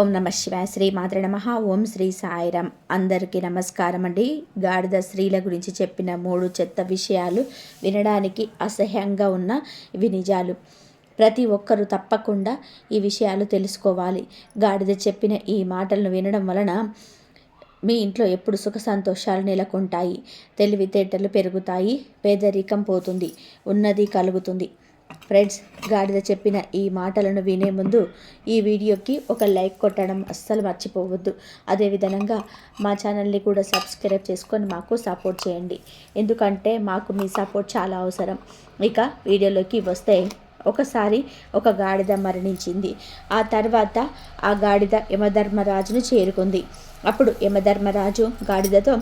ఓం నమ శివాయ. శ్రీ మాతృ నమ. ఓం శ్రీ సాయిరామ్ అందరికీ నమస్కారం అండి. గాడిద స్త్రీల గురించి చెప్పిన మూడు చెత్త విషయాలు వినడానికి అసహ్యంగా ఉన్న ఇవి నిజాలు. ప్రతి ఒక్కరూ తప్పకుండా ఈ విషయాలు తెలుసుకోవాలి. గాడిద చెప్పిన ఈ మాటలను వినడం వలన మీ ఇంట్లో ఎప్పుడు సుఖ సంతోషాలు నెలకొంటాయి. తెలివితేటలు పెరుగుతాయి. పేదరికం పోతుంది. ఉన్నది కలుగుతుంది. ఫ్రెండ్స్ గాడిద చెప్పిన ఈ మాటలను వినే ముందు ఈ వీడియోకి ఒక లైక్ కొట్టడం అస్సలు మర్చిపోవద్దు. అదేవిధంగా మా ఛానల్ని కూడా సబ్స్క్రైబ్ చేసుకొని మాకు సపోర్ట్ చేయండి. ఎందుకంటే మాకు మీ సపోర్ట్ చాలా అవసరం. ఇక వీడియోలోకి వస్తే ఒకసారి ఒక గాడిద మరణించింది. ఆ తర్వాత ఆ గాడిద యమధర్మరాజును చేరుకుంది. అప్పుడు యమధర్మరాజు గాడిదతో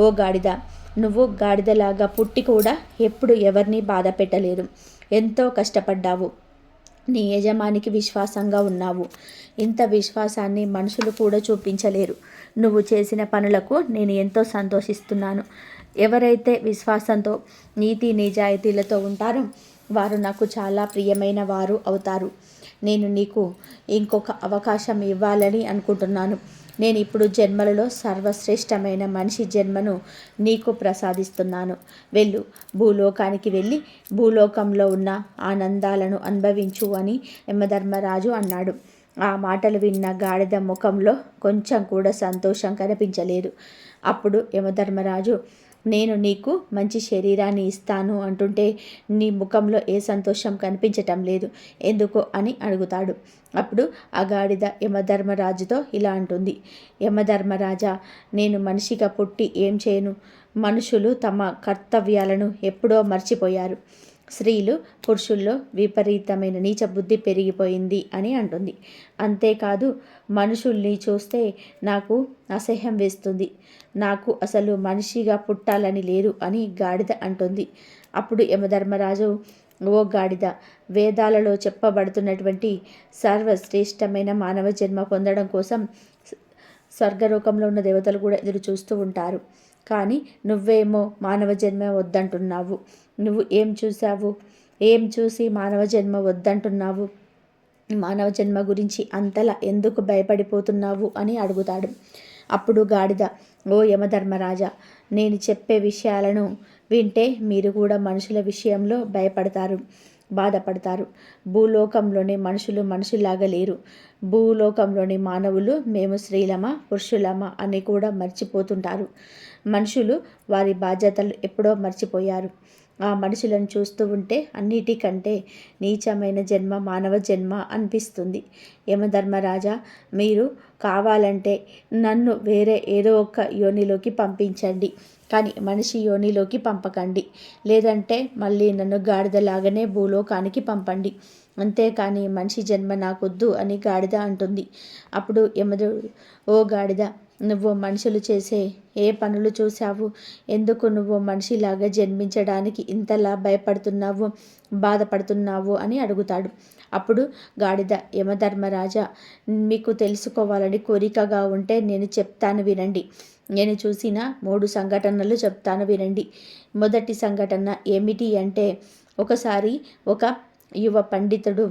ఓ గాడిద నువ్వు గాడిదలాగా పుట్టి కూడా ఎప్పుడు ఎవరిని బాధ పెట్టలేదు. ఎంతో కష్టపడ్డావు. నీ యజమానికి విశ్వాసంగా ఉన్నావు. ఇంత విశ్వాసాన్ని మనుషులు కూడా చూపించలేరు. నువ్వు చేసిన పనులకు నేను ఎంతో సంతోషిస్తున్నాను. ఎవరైతే విశ్వాసంతో నీతి నిజాయితీలతో ఉంటారో వారు నాకు చాలా ప్రియమైన వారు అవుతారు. నేను నీకు ఇంకొక అవకాశం ఇవ్వాలని అనుకుంటున్నాను. నేను ఇప్పుడు జన్మలలో సర్వశ్రేష్టమైన మనిషి జన్మను నీకు ప్రసాదిస్తున్నాను. వెళ్ళు భూలోకానికి వెళ్ళి భూలోకంలో ఉన్న ఆనందాలను అనుభవించు అని యమధర్మరాజు అన్నాడు. ఆ మాటలు విన్న గాడిద ముఖంలో కొంచెం కూడా సంతోషం కనిపించలేదు. అప్పుడు యమధర్మరాజు నేను నీకు మంచి శరీరాన్ని ఇస్తాను అంటుంటే నీ ముఖంలో ఏ సంతోషం కనిపించటం లేదు. ఎందుకు అని అడుగుతాడు. అప్పుడు అగాడిద యమధర్మరాజుతో ఇలా అంటుంది. యమధర్మరాజా నేను మనిషిగా పుట్టి ఏం చేయను? మనుషులు తమ కర్తవ్యాలను ఎప్పుడో మర్చిపోయారు. స్త్రీలు పురుషుల్లో విపరీతమైన నీచ బుద్ధి పెరిగిపోయింది అని అంటుంది. అంతేకాదు మనుషుల్ని చూస్తే నాకు అసహ్యం వేస్తుంది. నాకు అసలు మనిషిగా పుట్టాలని లేదు అని గాడిద అంటుంది. అప్పుడు యమధర్మరాజు ఓ గాడిద వేదాలలో చెప్పబడుతున్నటువంటి సర్వశ్రేష్టమైన మానవ జన్మ పొందడం కోసం స్వర్గలోకంలో ఉన్న దేవతలు కూడా ఎదురు చూస్తూ ఉంటారు. కానీ నువ్వేమో మానవ జన్మ వద్దంటున్నావు. నువ్వు ఏం చూసావు ఏం చూసి మానవ జన్మ వద్దంటున్నావు? మానవ జన్మ గురించి అంతలా ఎందుకు భయపడిపోతున్నావు అని అడుగుతాడు. అప్పుడు గాడిద ఓ యమధర్మరాజా నేను చెప్పే విషయాలను వింటే మీరు కూడా మనుషుల విషయంలో భయపడతారు బాధపడతారు. భూలోకంలోని మనుషులు మనుషులాగా లేరు. భూలోకంలోని మానవులు మేము స్త్రీలమా పురుషులమా అని కూడా మర్చిపోతుంటారు. మనుషులు వారి బాధ్యతలు ఎప్పుడో మర్చిపోయారు. ఆ మనుషులను చూస్తూ ఉంటే అన్నిటికంటే నీచమైన జన్మ మానవ జన్మ అనిపిస్తుంది. యమధర్మరాజా మీరు కావాలంటే నన్ను వేరే ఏదో ఒక యోనిలోకి పంపించండి. కానీ మనిషి యోనిలోకి పంపకండి. లేదంటే మళ్ళీ నన్ను గాడిదలాగానే భూలోకానికి పంపండి. అంతేకాని మనిషి జన్మ నాకొద్దు అని గాడిద అంటుంది. అప్పుడు యమదు ఓ గాడిద నువ్వు మనుషులు చేసే ఏ పనులు చూశావు? ఎందుకు నువ్వు మనిషిలాగా జన్మించడానికి ఇంతలా భయపడుతున్నావు బాధపడుతున్నావు అని అడుగుతాడు. అప్పుడు గాడిద యమధర్మరాజా మీకు తెలుసుకోవాలని కోరికగా ఉంటే నేను చెప్తాను వినండి. నేను చూసిన మూడు సంఘటనలు చెప్తాను వినండి. మొదటి సంఘటన ఏమిటి అంటే ఒకసారి ఒక యువ పండితుడు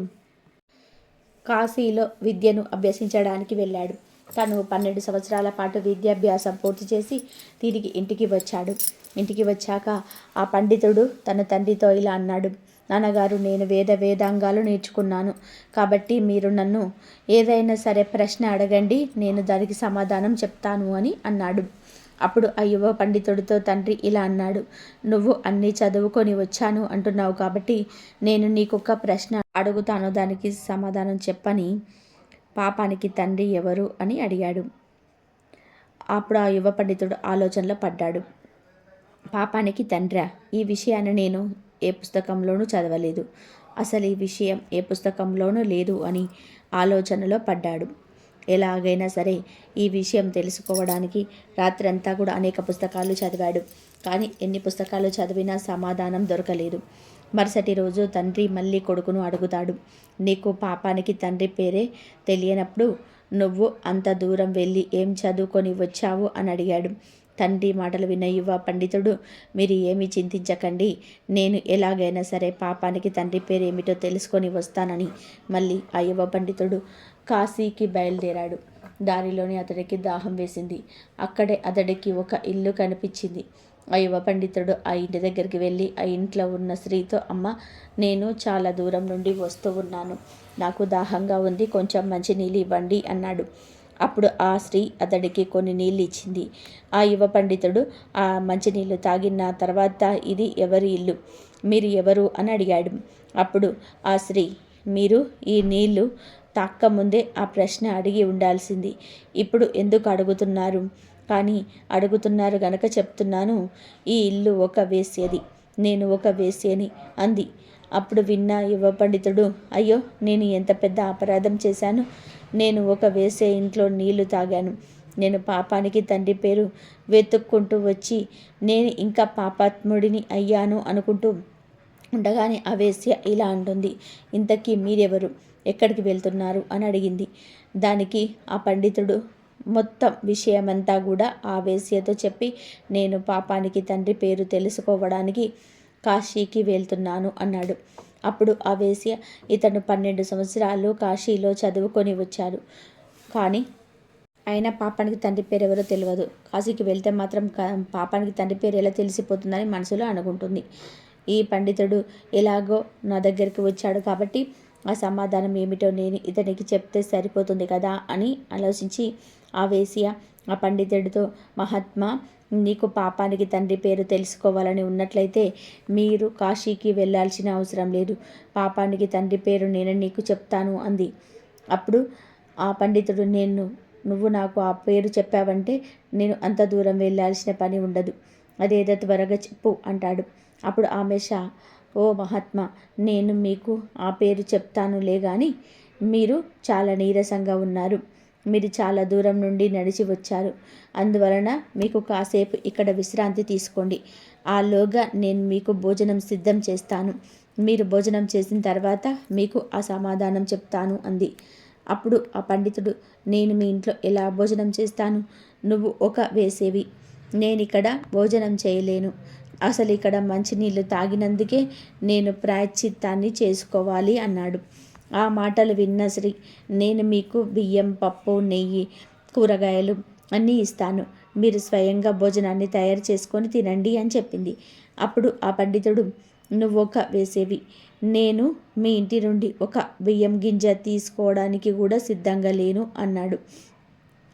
కాశీలో విద్యను అభ్యసించడానికి వెళ్ళాడు. తను పన్నెండు సంవత్సరాల పాటు విద్యాభ్యాసం పూర్తి చేసి తిరిగి ఇంటికి వచ్చాడు. ఇంటికి వచ్చాక ఆ పండితుడు తన తండ్రితో ఇలా అన్నాడు నాన్నగారు నేను వేద వేదాంగాలు నేర్చుకున్నాను. కాబట్టి మీరు నన్ను ఏదైనా సరే ప్రశ్న అడగండి నేను దానికి సమాధానం చెప్తాను అని అన్నాడు. అప్పుడు ఆ యువ పండితుడితో తండ్రి ఇలా అన్నాడు నువ్వు అన్నీ చదువుకొని వచ్చాను అంటున్నావు కాబట్టి నేను నీకొక ప్రశ్న అడుగుతాను దానికి సమాధానం చెప్పని పాపానికి తండ్రి ఎవరు అని అడిగాడు. అప్పుడు ఆ యువ పండితుడు ఆలోచనలో పడ్డాడు. పాపానికి తండ్రా ఈ విషయాన్ని నేను ఏ పుస్తకంలోనూ చదవలేదు. అసలు ఈ విషయం ఏ పుస్తకంలోనూ లేదు అని ఆలోచనలో పడ్డాడు. ఎలాగైనా సరే ఈ విషయం తెలుసుకోవడానికి రాత్రంతా కూడా అనేక పుస్తకాలు చదివాడు. కానీ ఎన్ని పుస్తకాలు చదివినా సమాధానం దొరకలేదు. మరుసటి రోజు తండ్రి మళ్ళీ కొడుకును అడుగుతాడు. నీకు పాపానికి తండ్రి పేరే తెలియనప్పుడు నువ్వు అంత దూరం వెళ్ళి ఏం చదువుకొని వచ్చావు అని అడిగాడు. తండ్రి మాటలు విన్న యువ పండితుడు మీరు ఏమి చింతించకండి. నేను ఎలాగైనా సరే పాపానికి తండ్రి పేరు ఏమిటో తెలుసుకొని వస్తానని మళ్ళీ ఆ యువ పండితుడు కాశీకి బయలుదేరాడు. దారిలోనే అతడికి దాహం వేసింది. అక్కడే అతడికి ఒక ఇల్లు కనిపించింది. ఆ యువ పండితుడు ఆ ఇంటి దగ్గరికి వెళ్ళి ఆ ఇంట్లో ఉన్న స్త్రీతో అమ్మ నేను చాలా దూరం నుండి వస్తూ ఉన్నాను. నాకు దాహంగా ఉంది. కొంచెం మంచి నీళ్ళు ఇవ్వండి అన్నాడు. అప్పుడు ఆ స్త్రీ అతడికి కొన్ని నీళ్ళు ఇచ్చింది. ఆ యువ పండితుడు ఆ మంచినీళ్ళు తాగిన తర్వాత ఇది ఎవరి ఇల్లు? మీరు ఎవరు? అని అడిగాడు. అప్పుడు ఆ స్త్రీ మీరు ఈ నీళ్ళు తాక్కముందే ఆ ప్రశ్న అడిగి ఉండాల్సింది. ఇప్పుడు ఎందుకు అడుగుతున్నారు? కానీ అడుగుతున్నారు గనక చెప్తున్నాను ఈ ఇల్లు ఒక వేశ్యది. నేను ఒక వేశ్యని అంది. అప్పుడు విన్న యువ పండితుడు అయ్యో నేను ఎంత పెద్ద అపరాధం చేశాను. నేను ఒక వేసే ఇంట్లో నీళ్ళు తాగాను. నేను పాపానికి తండ్రి పేరు వెతుక్కుంటూ వచ్చి నేను ఇంకా పాపాత్ముడిని అయ్యాను అనుకుంటూ ఉండగానే ఆ ఇలా అంటుంది. ఇంతకీ మీరెవరు? ఎక్కడికి వెళ్తున్నారు? అని అడిగింది. దానికి ఆ పండితుడు మొత్తం విషయమంతా కూడా ఆ వేశ్యతో చెప్పి నేను పాపానికి తండ్రి పేరు తెలుసుకోవడానికి కాశీకి వెళ్తున్నాను అన్నాడు. అప్పుడు ఆ వేశ్య ఇతను పన్నెండు సంవత్సరాలు కాశీలో చదువుకొని వచ్చారు కానీ అయినా పాపానికి తండ్రి పేరు ఎవరో తెలియదు కాశీకి వెళ్తే మాత్రం పాపానికి తండ్రి పేరు ఎలా తెలిసిపోతుందని మనసులో అనుకుంటుంది. ఈ పండితుడు ఎలాగో నా దగ్గరికి వచ్చాడు కాబట్టి ఆ సమాధానం ఏమిటో నేను ఇతనికి చెప్తే సరిపోతుంది కదా అని ఆలోచించి ఆ వేసియా ఆ పండితుడితో మహాత్మా నీకు పాపానికి తండ్రి పేరు తెలుసుకోవాలని ఉన్నట్లయితే మీరు కాశీకి వెళ్ళాల్సిన అవసరం లేదు. పాపానికి తండ్రి పేరు నేను నీకు చెప్తాను అంది. అప్పుడు ఆ పండితుడు నేను నువ్వు నాకు ఆ పేరు చెప్పావంటే నేను అంత దూరం వెళ్ళాల్సిన పని ఉండదు. అదేదో త్వరగా చెప్పు అంటాడు. అప్పుడు ఆమె షా ఓ మహాత్మా నేను మీకు ఆ పేరు చెప్తానులే కానీ మీరు చాలా నీరసంగా ఉన్నారు. మీరు చాలా దూరం నుండి నడిచి వచ్చారు. అందువలన మీకు కాసేపు ఇక్కడ విశ్రాంతి తీసుకోండి. ఆలోగా నేను మీకు భోజనం సిద్ధం చేస్తాను. మీరు భోజనం చేసిన తర్వాత మీకు ఆ సమాధానం చెప్తాను అంది. అప్పుడు ఆ పండితుడు నేను మీ ఇంట్లో ఎలా భోజనం చేస్తాను? నువ్వు ఒక వేసేవి. నేను ఇక్కడ భోజనం చేయలేను. అసలు ఇక్కడ మంచినీళ్ళు తాగినందుకే నేను ప్రాయశ్చిత్తాన్ని చేసుకోవాలి అన్నాడు. ఆ మాటలు విన్న శ్రీ నేను మీకు బియ్యం పప్పు నెయ్యి కూరగాయలు అన్నీ ఇస్తాను. మీరు స్వయంగా భోజనాన్ని తయారు చేసుకొని తినండి అని చెప్పింది. అప్పుడు ఆ పండితుడు నువ్వు ఒక వేసేవి. నేను మీ ఇంటి నుండి ఒక బియ్యం గింజ తీసుకోవడానికి కూడా సిద్ధంగా లేను అన్నాడు.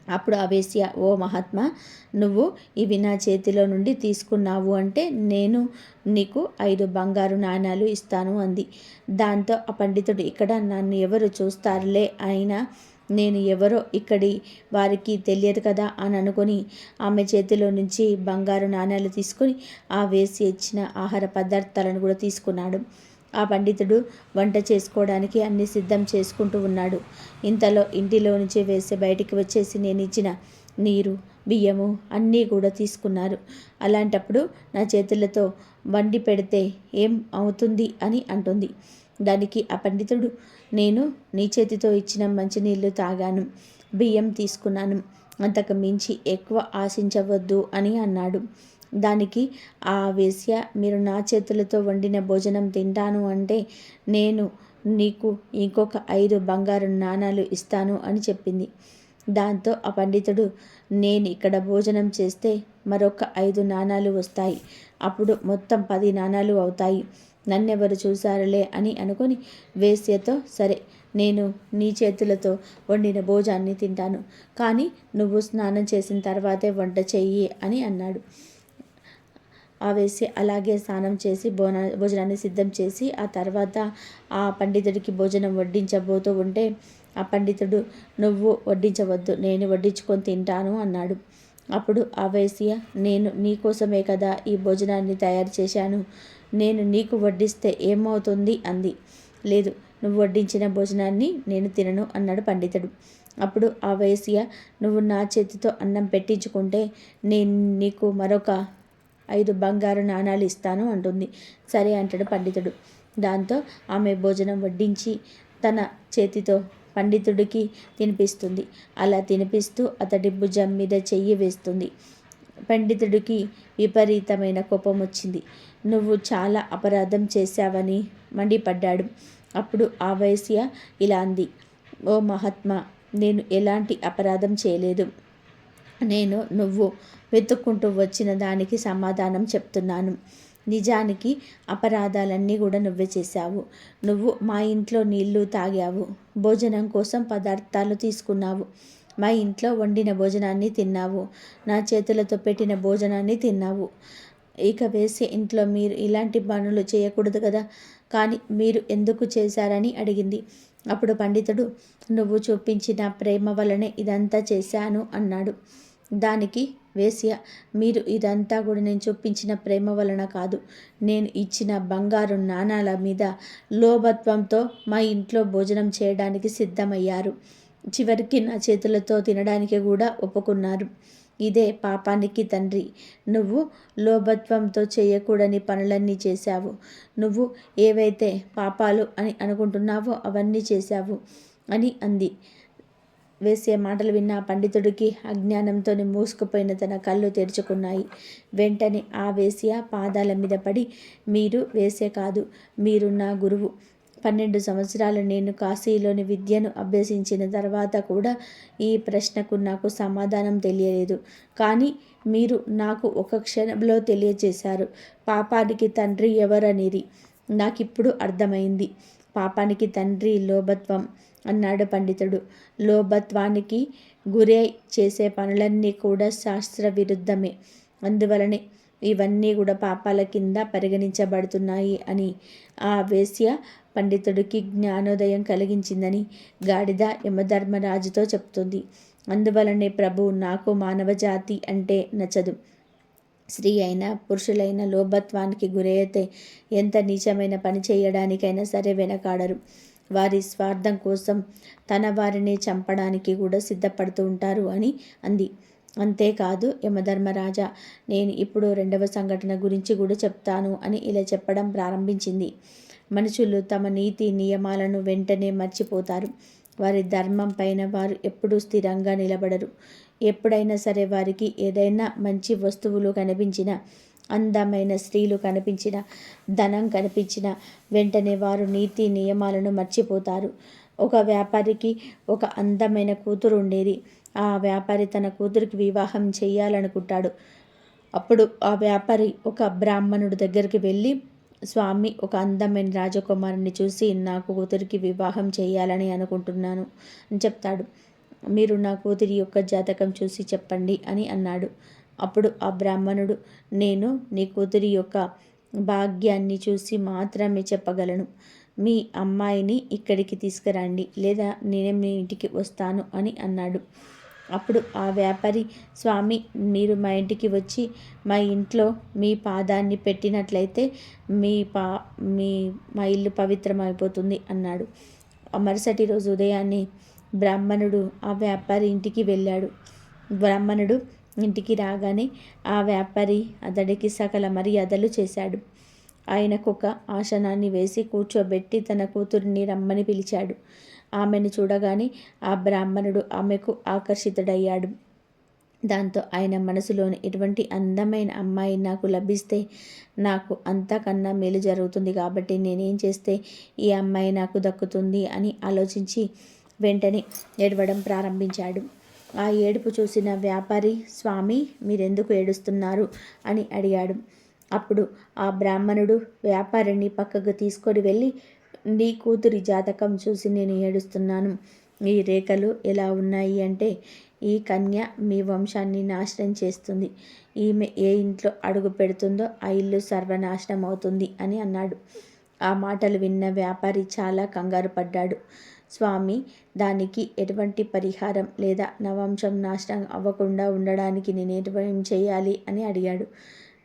అప్పుడు అవేశ్య ఓ మహాత్మా నువ్వు ఇవి నా చేతిలో నుండి తీసుకున్నావు అంటే నేను నీకు ఐదు బంగారు నాణాలు ఇస్తాను అంది. దాంతో ఆ పండితుడు ఇక్కడ నన్ను ఎవరు చూస్తారులే? అయినా నేను ఎవరో ఇక్కడి వారికి తెలియదు కదా అని అనుకొని ఆమె చేతిలో నుంచి బంగారు నాణ్యాలు తీసుకొని ఆ వేసి ఇచ్చిన ఆహార పదార్థాలను కూడా తీసుకున్నాడు. ఆ పండితుడు వంట చేసుకోవడానికి అన్ని సిద్ధం చేసుకుంటూ ఉన్నాడు. ఇంతలో ఇంటిలో నుంచి వేసే బయటికి వచ్చేసి నేను ఇచ్చిన నీరు బియ్యము అన్నీ కూడా తీసుకున్నారు. అలాంటప్పుడు నా చేతులతో వండి పెడితే ఏం అవుతుంది అని అంటుంది. దానికి ఆ పండితుడు నేను నీ చేతితో ఇచ్చిన మంచినీళ్ళు తాగాను బియ్యం తీసుకున్నాను. అంతకు మించి ఎక్కువ ఆశించవద్దు అని అన్నాడు. దానికి ఆ వేశ్య మీరు నా చేతులతో వండిన భోజనం తింటాను అంటే నేను నీకు ఇంకొక ఐదు బంగారు నాణాలు ఇస్తాను అని చెప్పింది. దాంతో ఆ పండితుడు నేను ఇక్కడ భోజనం చేస్తే మరొక ఐదు నాణాలు వస్తాయి. అప్పుడు మొత్తం పది నాణాలు అవుతాయి. నన్నెవరు చూశారులే అని అనుకొని వేశ్యతో సరే నేను నీ చేతులతో వండిన భోజాన్ని తింటాను. కానీ నువ్వు స్నానం చేసిన తర్వాతే వంట చెయ్యి అని అన్నాడు. వేసి అలాగే స్నానం చేసి భోజన భోజనాన్ని సిద్ధం చేసి ఆ తర్వాత ఆ పండితుడికి భోజనం వడ్డించబోతూ ఉంటే ఆ పండితుడు నువ్వు వడ్డించవద్దు నేను వడ్డించుకొని తింటాను అన్నాడు. అప్పుడు ఆ నేను నీకోసమే కదా ఈ భోజనాన్ని తయారు చేశాను. నేను నీకు వడ్డిస్తే ఏమవుతుంది? అంది. లేదు నువ్వు వడ్డించిన భోజనాన్ని నేను తినను అన్నాడు పండితుడు. అప్పుడు ఆ వయసియ నువ్వు నా చేతితో అన్నం పెట్టించుకుంటే నేను నీకు మరొక ఐదు బంగారు నాణాలు ఇస్తాను అంటుంది. సరే అంటాడు పండితుడు. దాంతో ఆమె భోజనం వడ్డించి తన చేతితో పండితుడికి తినిపిస్తుంది. అలా తినిపిస్తూ అతడి భుజం మీద చెయ్యి వేస్తుంది. పండితుడికి విపరీతమైన కోపం వచ్చింది. నువ్వు చాలా అపరాధం చేశావని మండిపడ్డాడు. అప్పుడు ఆ వయస్య ఇలా అంది. ఓ మహాత్మా నేను ఎలాంటి అపరాధం చేయలేదు. నేను నువ్వు వెతుక్కుంటూ వచ్చిన దానికి సమాధానం చెప్తున్నాను. నిజానికి అపరాధాలన్నీ కూడా నువ్వే చేశావు. నువ్వు మా ఇంట్లో నీళ్ళు తాగావు. భోజనం కోసం పదార్థాలు తీసుకున్నావు. మా ఇంట్లో వండిన భోజనాన్ని తిన్నావు. నా చేతులతో పెట్టిన భోజనాన్ని తిన్నావు. ఇక వేసి ఇంట్లో మీరు ఇలాంటి పనులు చేయకూడదు కదా. కానీ మీరు ఎందుకు చేశారని అడిగింది. అప్పుడు పండితుడు నువ్వు చూపించిన ప్రేమ వలనే ఇదంతా చేశాను అన్నాడు. దానికి వేశ్య మీరు ఇదంతా కూడా నేను చూపించిన ప్రేమ వలన కాదు. నేను ఇచ్చిన బంగారు నాణాల మీద లోభత్వంతో మా ఇంట్లో భోజనం చేయడానికి సిద్ధమయ్యారు. చివరికి నా చేతులతో తినడానికి కూడా ఒప్పుకున్నారు. ఇదే పాపానికి తండ్రి. నువ్వు లోభత్వంతో చేయకూడని పనులన్నీ చేశావు. నువ్వు ఏవైతే పాపాలు అని అనుకుంటున్నావో అవన్నీ చేశావు అని అంది. వేసే మాటలు విన్న పండితుడికి అజ్ఞానంతో మూసుకుపోయిన తన కళ్ళు తెరుచుకున్నాయి. వెంటనే ఆ వేశ్య పాదాల మీద పడి మీరు వేసే కాదు మీరు నా గురువు. పన్నెండు సంవత్సరాలు నేను కాశీలోని విద్యను అభ్యసించిన తర్వాత కూడా ఈ ప్రశ్నకు నాకు సమాధానం తెలియలేదు. కానీ మీరు నాకు ఒక క్షణంలో తెలియజేశారు పాపానికి తండ్రి ఎవరనేది నాకిప్పుడు అర్థమైంది. పాపానికి తండ్రి లోభత్వం. అన్నాడు పండితుడు. లోభత్వానికి గురే చేసే పనులన్నీ కూడా శాస్త్ర విరుద్ధమే అందువలనే ఇవన్నీ కూడా పాపాల కింద పరిగణించబడుతున్నాయి అని ఆ వేశ్య పండితుడికి జ్ఞానోదయం కలిగించిందని గాడిద యమధర్మరాజుతో చెప్తుంది అందువలనే ప్రభు నాకు మానవ జాతి అంటే నచ్చదు. స్త్రీ అయినా పురుషులైన లోభత్వానికి గురైతే ఎంత నీచమైన పని చేయడానికైనా సరే వెనకాడరు. వారి స్వార్థం కోసం తన వారిని చంపడానికి కూడా సిద్ధపడుతూ ఉంటారు అని అంది. అంతేకాదు యమధర్మరాజా నేను ఇప్పుడు రెండవ సంఘటన గురించి కూడా చెప్తాను అని ఇలా చెప్పడం ప్రారంభించింది. మనుషులు తమ నీతి నియమాలను వెంటనే మర్చిపోతారు. వారి ధర్మం పైన వారు ఎప్పుడూ స్థిరంగా నిలబడరు. ఎప్పుడైనా సరే వారికి ఏదైనా మంచి వస్తువులు కనిపించిన అందమైన స్త్రీలు కనిపించిన ధనం కనిపించిన వెంటనే వారు నీతి నియమాలను మర్చిపోతారు. ఒక వ్యాపారికి ఒక అందమైన కూతురు ఉండేది. ఆ వ్యాపారి తన కూతురికి వివాహం చేయాలనుకుంటాడు. అప్పుడు ఆ వ్యాపారి ఒక బ్రాహ్మణుడి దగ్గరికి వెళ్ళి స్వామి ఒక అందమైన రాజకుమారుని చూసి నాకు కూతురికి వివాహం చేయాలని అనుకుంటున్నాను అని చెప్తాడు. మీరు నా కూతురి యొక్క జాతకం చూసి చెప్పండి అని అన్నాడు. అప్పుడు ఆ బ్రాహ్మణుడు నేను నీ కూతురి యొక్క భాగ్యాన్ని చూసి మాత్రమే చెప్పగలను. మీ అమ్మాయిని ఇక్కడికి తీసుకురండి లేదా నేనే మీ ఇంటికి వస్తాను అని అన్నాడు. అప్పుడు ఆ వ్యాపారి స్వామి మీరు మా ఇంటికి వచ్చి మా ఇంట్లో మీ పాదాన్ని పెట్టినట్లయితే మీ పా మీ మా ఇల్లు పవిత్రమైపోతుంది అన్నాడు. మరుసటి రోజు ఉదయాన్నే బ్రాహ్మణుడు ఆ వ్యాపారి ఇంటికి వెళ్ళాడు. బ్రాహ్మణుడు ఇంటికి రాగానే ఆ వ్యాపారి అతడికి సకల మర్యాదలు చేశాడు. ఆయనకొక ఆసనాన్ని వేసి కూర్చోబెట్టి తన కూతురిని రమ్మని పిలిచాడు. ఆమెను చూడగానే ఆ బ్రాహ్మణుడు ఆమెకు ఆకర్షితుడయ్యాడు. దాంతో ఆయన మనసులోని ఎటువంటి అందమైన అమ్మాయి నాకు లభిస్తే నాకు అంతకన్నా మేలు జరుగుతుంది కాబట్టి నేనేం చేస్తే ఈ అమ్మాయి నాకు దక్కుతుంది అని ఆలోచించి వెంటనే ఏడవడం ప్రారంభించాడు. ఆ ఏడుపు చూసిన వ్యాపారి స్వామి మీరెందుకు ఏడుస్తున్నారు? అని అడిగాడు. అప్పుడు ఆ బ్రాహ్మణుడు వ్యాపారిని పక్కకు తీసుకొని వెళ్ళి నీ కూతురి జాతకం చూసి నేను ఏడుస్తున్నాను. ఈ రేఖలు ఎలా ఉన్నాయి అంటే ఈ కన్య మీ వంశాన్ని నాశనం చేస్తుంది. ఈమె ఏ ఇంట్లో అడుగు పెడుతుందో ఆ ఇల్లు సర్వనాశనం అవుతుంది అని అన్నాడు. ఆ మాటలు విన్న వ్యాపారి చాలా కంగారు పడ్డాడు. స్వామి దానికి ఎటువంటి పరిహారం లేదా నా వంశం నాశనం అవ్వకుండా ఉండడానికి నేను ఎటువంటి చేయాలి అని అడిగాడు.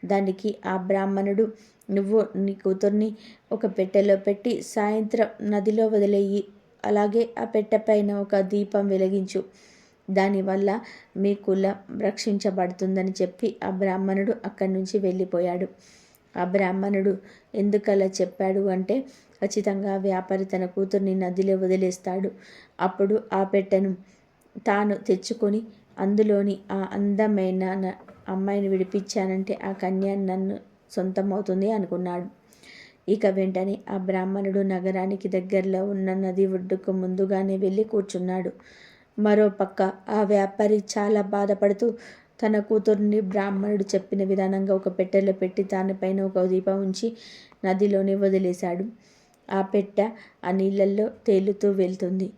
దానికి ఆ బ్రాహ్మణుడు నువ్వు నీ కూతుర్ని ఒక పెట్టెలో పెట్టి సాయంత్రం నదిలో వదిలేయి. అలాగే ఆ పెట్టె పైన ఒక దీపం వెలిగించు. దానివల్ల మీ కులం రక్షించబడుతుందని చెప్పి ఆ బ్రాహ్మణుడు అక్కడి నుంచి వెళ్ళిపోయాడు. ఆ బ్రాహ్మణుడు ఎందుకలా చెప్పాడు అంటే ఖచ్చితంగా వ్యాపారి తన కూతుర్ని నదిలో వదిలేస్తాడు. అప్పుడు ఆ పెట్టెను తాను తెచ్చుకొని అందులోని ఆ అందమైన అమ్మాయిని విడిపించానంటే ఆ కన్య నన్ను సొంతమవుతుంది అనుకున్నాడు. ఇక వెంటనే ఆ బ్రాహ్మణుడు నగరానికి దగ్గరలో ఉన్న నది ఒడ్డుకు ముందుగానే వెళ్ళి కూర్చున్నాడు. మరోపక్క ఆ వ్యాపారి చాలా బాధపడుతూ తన కూతుర్ని బ్రాహ్మణుడు చెప్పిన విధానంగా ఒక పెట్టెలో పెట్టి దానిపైన ఒక దీపం ఉంచి నదిలోనే వదిలేశాడు. ఆ పెట్టె ఆ నీళ్ళల్లో తేలుతూ వెళ్తుంది.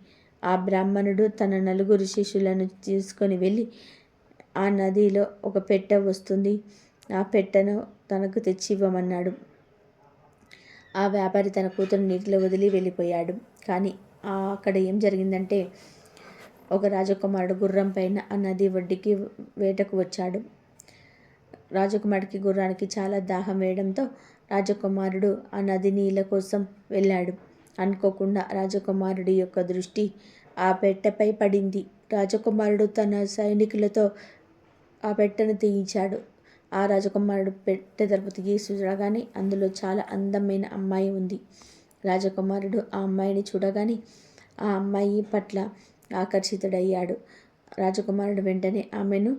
ఆ బ్రాహ్మణుడు తన నలుగురు శిష్యులను తీసుకొని వెళ్ళి ఆ నదిలో ఒక పెట్టె వస్తుంది. ఆ పెట్టెను తనకు తెచ్చి ఇవ్వమన్నాడు ఆ వ్యాపారి తన కూతురు నీటిలో వదిలి వెళ్ళిపోయాడు. కానీ ఆ అక్కడ ఏం జరిగిందంటే ఒక రాజకుమారుడు గుర్రం పైన ఆ నది ఒడ్డుకి వేటకు వచ్చాడు. రాజకుమారుడికి గుర్రానికి చాలా దాహం వేయడంతో రాజకుమారుడు ఆ నది నీళ్ళ కోసం వెళ్ళాడు. అనుకోకుండా రాజకుమారుడి యొక్క దృష్టి ఆ పెట్టెపై పడింది. రాజకుమారుడు తన సైనికులతో ఆ పెట్టెను తీయించాడు. ఆ రాజకుమారుడు పెట్టె తలుపు తీసి చూడగానే అందులో చాలా అందమైన అమ్మాయి ఉంది. రాజకుమారుడు ఆ అమ్మాయిని చూడగానే ఆ అమ్మాయి పట్ల ఆకర్షితుడయ్యాడు. రాజకుమారుడు వెంటనే ఆమెను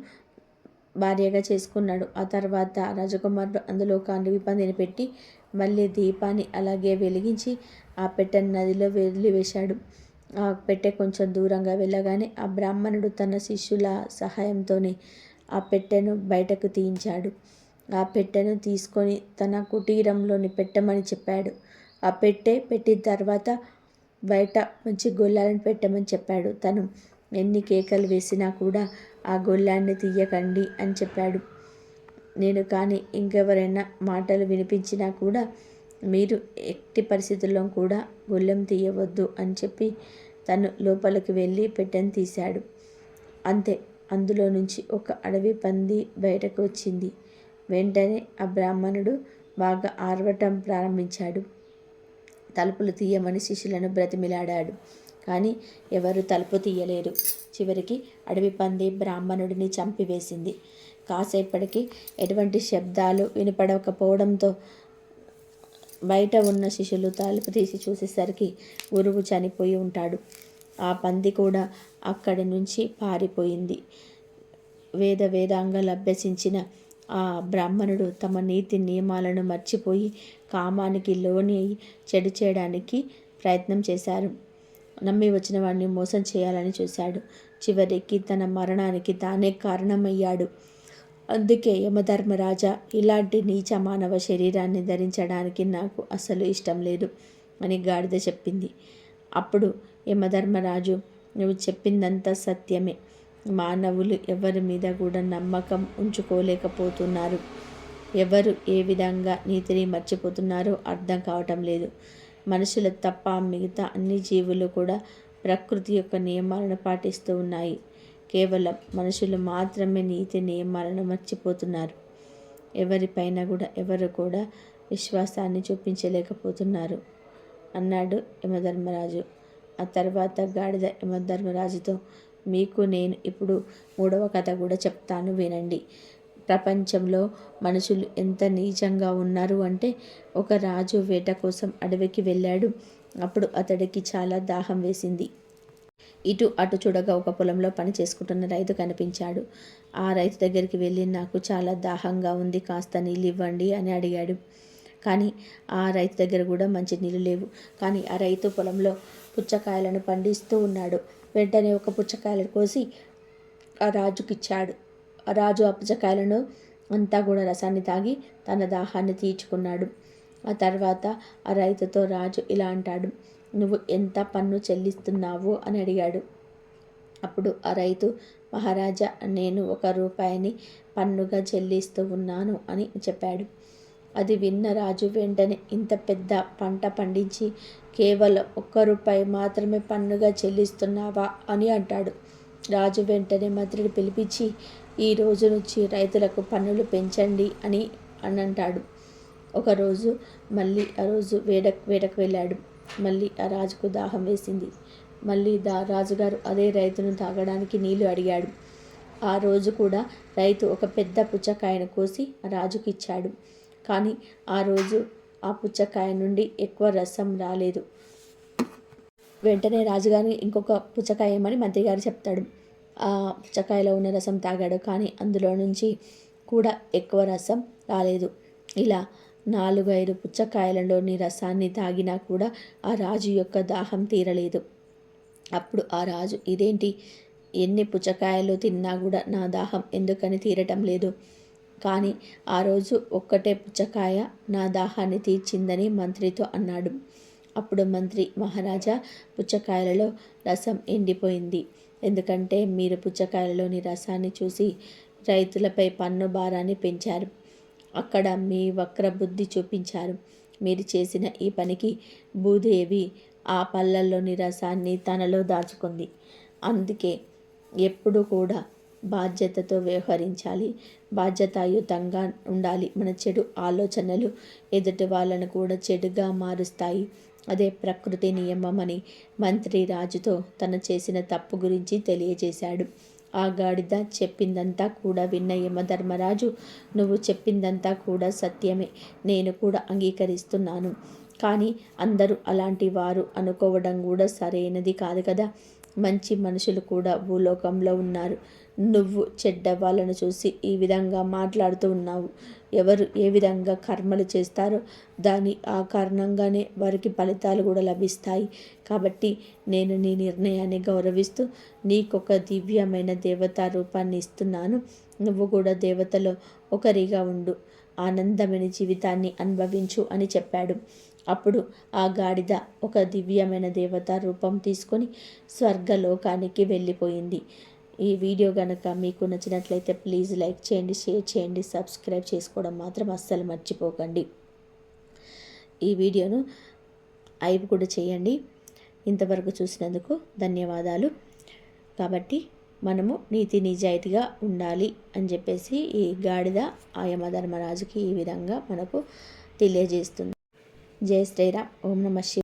భార్యగా చేసుకున్నాడు. ఆ తర్వాత రాజకుమారుడు అందులో ఒక పందిని పెట్టి మళ్ళీ దీపాన్ని అలాగే వెలిగించి ఆ పెట్టెను నదిలో వదిలివేశాడు. ఆ పెట్టె కొంచెం దూరంగా వెళ్ళగానే ఆ బ్రాహ్మణుడు తన శిష్యుల సహాయంతోనే ఆ పెట్టెను బయటకు తీయించాడు. ఆ పెట్టెను తీసుకొని తన కుటీరంలోని పెట్టమని చెప్పాడు. ఆ పెట్టె పెట్టిన తర్వాత బయట మంచి గొల్లాలను పెట్టమని చెప్పాడు. తను ఎన్ని కేకలు వేసినా కూడా ఆ గొల్లాన్ని తీయకండి అని చెప్పాడు. నేను కానీ ఇంకెవరైనా మాటలు వినిపించినా కూడా మీరు ఎట్టి పరిస్థితుల్లో కూడా గొల్లెం తీయవద్దు అని చెప్పి తను లోపలికి వెళ్ళి పెట్టెను తీశాడు. అంతే అందులో నుంచి ఒక అడవి పంది బయటకు వచ్చింది. వెంటనే ఆ బ్రాహ్మణుడు బాగా ఆర్వటం ప్రారంభించాడు. తలుపులు తీయమని శిష్యులను బ్రతిమిలాడాడు. కానీ ఎవరు తలుపు తీయలేరు. చివరికి అడవి పంది బ్రాహ్మణుడిని చంపివేసింది. కాసేపటికి ఎటువంటి శబ్దాలు వినపడకపోవడంతో బయట ఉన్న శిష్యులు తలుపు తీసి చూసేసరికి గురువు చనిపోయి ఉంటాడు. ఆ పంది కూడా అక్కడి నుంచి పారిపోయింది. వేద వేదాంగాలు అభ్యసించిన ఆ బ్రాహ్మణుడు తమ నీతి నియమాలను మర్చిపోయి కామానికి లోని చెడు చేయడానికి ప్రయత్నం చేశారు. నమ్మి వచ్చిన వాడిని మోసం చేయాలని చూశాడు. చివరికి తన మరణానికి తానే కారణమయ్యాడు. అందుకే యమధర్మరాజా ఇలాంటి నీచ మానవ శరీరాన్ని ధరించడానికి నాకు అసలు ఇష్టం లేదు అని గాడిద చెప్పింది. అప్పుడు యమధర్మరాజు నువ్వు చెప్పిందంతా సత్యమే. మానవులు ఎవరి మీద కూడా నమ్మకం ఉంచుకోలేకపోతున్నారు. ఎవరు ఏ విధంగా నీతిని మర్చిపోతున్నారో అర్థం కావటం లేదు. మనుషుల తప్ప మిగతా అన్ని జీవులు కూడా ప్రకృతి యొక్క నియమాలను పాటిస్తూ ఉన్నాయి. కేవలం మనుషులు మాత్రమే నీతి నియమాలను మర్చిపోతున్నారు. ఎవరిపైన కూడా ఎవరు కూడా విశ్వాసాన్ని చూపించలేకపోతున్నారు. అన్నాడు యమధర్మరాజు. ఆ తర్వాత గాడిద యమధర్మరాజుతో మీకు నేను ఇప్పుడు మూడవ కథ కూడా చెప్తాను వినండి. ప్రపంచంలో మనుషులు ఎంత నీచంగా ఉన్నారు అంటే ఒక రాజు వేట కోసం అడవికి వెళ్ళాడు. అప్పుడు అతడికి చాలా దాహం వేసింది. ఇటు అటు చూడగా ఒక పొలంలో పని చేసుకుంటున్న రైతు కనిపించాడు. ఆ రైతు దగ్గరికి వెళ్ళి నాకు చాలా దాహంగా ఉంది కాస్త నీళ్ళు ఇవ్వండి అని అడిగాడు. కానీ ఆ రైతు దగ్గర కూడా మంచి నీళ్ళు లేవు. కానీ ఆ రైతు పొలంలో పుచ్చకాయలను పండిస్తూ ఉన్నాడు. వెంటనే ఒక పుచ్చకాయలు కోసి ఆ రాజుకిచ్చాడు. రాజు అప్పచకాయలను అంతా కూడా రసాన్ని తాగి తన దాహాన్ని తీర్చుకున్నాడు. ఆ తర్వాత ఆ రైతుతో రాజు ఇలా అంటాడు నువ్వు ఎంత పన్ను చెల్లిస్తున్నావు అని అడిగాడు. అప్పుడు ఆ రైతు మహారాజా నేను ఒక రూపాయిని పన్నుగా చెల్లిస్తూ ఉన్నాను అని చెప్పాడు. అది విన్న రాజు వెంటనే ఇంత పెద్ద పంట పండించి కేవలం ఒక్క రూపాయి మాత్రమే పన్నుగా చెల్లిస్తున్నావా అని అంటాడు. రాజు వెంటనే మంత్రిని పిలిపించి ఈ రోజు నుంచి రైతులకు పన్నులు పెంచండి అని అని అంటాడు ఒకరోజు మళ్ళీ ఆ రోజు వేడ వేడకు వెళ్ళాడు. మళ్ళీ ఆ రాజుకు దాహం వేసింది. మళ్ళీ దా రాజుగారు అదే రైతును తాగడానికి నీళ్ళు అడిగాడు. ఆ రోజు కూడా రైతు ఒక పెద్ద పుచ్చకాయను కోసి రాజుకి ఇచ్చాడు. కానీ ఆ రోజు ఆ పుచ్చకాయ నుండి ఎక్కువ రసం రాలేదు. వెంటనే రాజుగారిని ఇంకొక పుచ్చకాయ ఏమని చెప్తాడు. ఆ పుచ్చకాయలో ఉన్న రసం తాగాడు కానీ అందులో నుంచి కూడా ఎక్కువ రసం రాలేదు. ఇలా నాలుగు ఐదు పుచ్చకాయలలోని రసాన్ని తాగినా కూడా ఆ రాజు యొక్క దాహం తీరలేదు. అప్పుడు ఆ రాజు ఇదేంటి? ఎన్ని పుచ్చకాయలు తిన్నా కూడా నా దాహం ఎందుకని తీరటం లేదు. కానీ ఆ రోజు ఒక్కటే పుచ్చకాయ నా దాహాన్ని తీర్చిందని మంత్రితో అన్నాడు. అప్పుడు మంత్రి మహారాజా పుచ్చకాయలలో రసం ఎండిపోయింది. ఎందుకంటే మీరు పుచ్చకాయలలోని రసాన్ని చూసి రైతులపై పన్ను భారాన్ని పెంచారు. అక్కడ మీ వక్ర బుద్ధి చూపించారు. మీరు చేసిన ఈ పనికి భూదేవి ఆ పళ్ళల్లోని రసాన్ని తనలో దాచుకుంది. అందుకే ఎప్పుడు కూడా బాధ్యతతో వ్యవహరించాలి. బాధ్యతాయుతంగా ఉండాలి. మన చెడు ఆలోచనలు ఎదుటి వాళ్ళను కూడా చెడుగా మారుస్తాయి. అదే ప్రకృతి నియమమని మంత్రి రాజుతో తను చేసిన తప్పు గురించి తెలియజేశాడు. ఆ గాడిద చెప్పిందంతా కూడా విన్న యమధర్మరాజు నువ్వు చెప్పిందంతా కూడా సత్యమే. నేను కూడా అంగీకరిస్తున్నాను. కానీ అందరూ అలాంటి వారు అనుకోవడం కూడా సరైనది కాదు కదా. మంచి మనుషులు కూడా భూలోకంలో ఉన్నారు. నువ్వు చెడ్డ వాళ్ళను చూసి ఈ విధంగా మాట్లాడుతూ ఉన్నావు. ఎవరు ఏ విధంగా కర్మలు చేస్తారో దాని ఆ కారణంగానే వారికి ఫలితాలు కూడా లభిస్తాయి. కాబట్టి నేను నీ నిర్ణయాన్ని గౌరవిస్తూ నీకొక దివ్యమైన దేవతా రూపాన్ని ఇస్తున్నాను. నువ్వు కూడా దేవతలో ఒకరిగా ఉండు. ఆనందమైన జీవితాన్ని అనుభవించు అని చెప్పాడు. అప్పుడు ఆ గాడిద ఒక దివ్యమైన దేవత రూపం తీసుకొని స్వర్గలోకానికి వెళ్ళిపోయింది. ఈ వీడియో కనుక మీకు నచ్చినట్లయితే ప్లీజ్ లైక్ చేయండి షేర్ చేయండి సబ్స్క్రైబ్ చేసుకోవడం మాత్రం అస్సలు మర్చిపోకండి. ఈ వీడియోను ఐపు కూడా చేయండి. ఇంతవరకు చూసినందుకు ధన్యవాదాలు. కాబట్టి మనము నీతి నిజాయితీగా ఉండాలి అని చెప్పేసి ఈ గాడిద ఆయమధర్మరాజుకి ఈ విధంగా మనకు తెలియజేస్తుంది. జయ శ్రీరామ్. ఓం నమ శివ